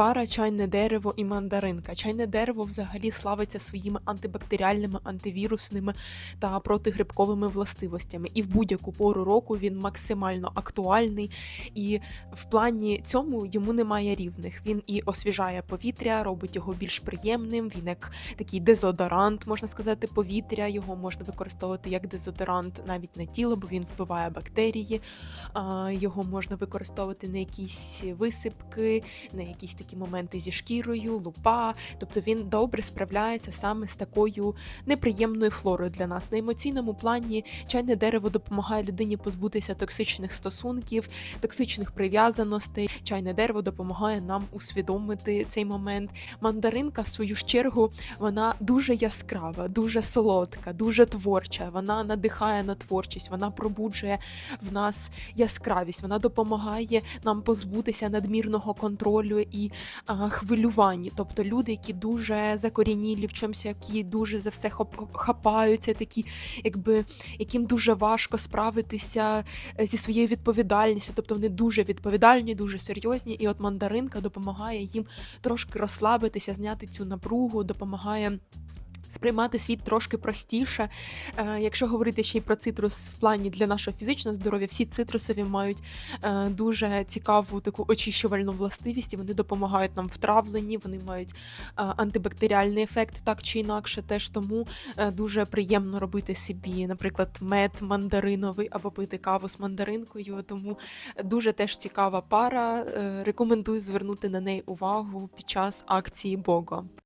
Пара чайне дерево і мандаринка. Чайне дерево взагалі славиться своїми антибактеріальними, антивірусними та протигрибковими властивостями. І в будь-яку пору року він максимально актуальний. І в плані цьому йому немає рівних. Він і освіжає повітря, робить його більш приємним. Він як такий дезодорант, можна сказати, повітря. Його можна використовувати як дезодорант навіть на тіло, бо він вбиває бактерії. Його можна використовувати на якісь висипки, на якісь такі моменти зі шкірою, лупа. Тобто він добре справляється саме з такою неприємною флорою для нас. На емоційному плані чайне дерево допомагає людині позбутися токсичних стосунків, токсичних прив'язаностей. Чайне дерево допомагає нам усвідомити цей момент. Мандаринка, в свою чергу, вона дуже яскрава, дуже солодка, дуже творча. Вона надихає на творчість, вона пробуджує в нас яскравість, вона допомагає нам позбутися надмірного контролю і а, хвилювання. Тобто люди, які дуже закорінілі в чомусь, які дуже за все хапаються, такі, якби яким дуже важко справитися е, зі своєю відповідальністю. Тобто вони дуже відповідальні, дуже серйозні. І от мандаринка допомагає їм трошки розслабитися, зняти цю напругу, допомагає. Сприймати світ трошки простіше. Е, якщо говорити ще й про цитрус в плані для нашого фізичного здоров'я, всі цитрусові мають е, дуже цікаву таку очищувальну властивість, і вони допомагають нам в травленні, вони мають е, антибактеріальний ефект так чи інакше. Теж тому дуже приємно робити собі, наприклад, мед мандариновий або пити каву з мандаринкою. Тому дуже теж цікава пара. Рекомендую звернути на неї увагу під час акції Бого.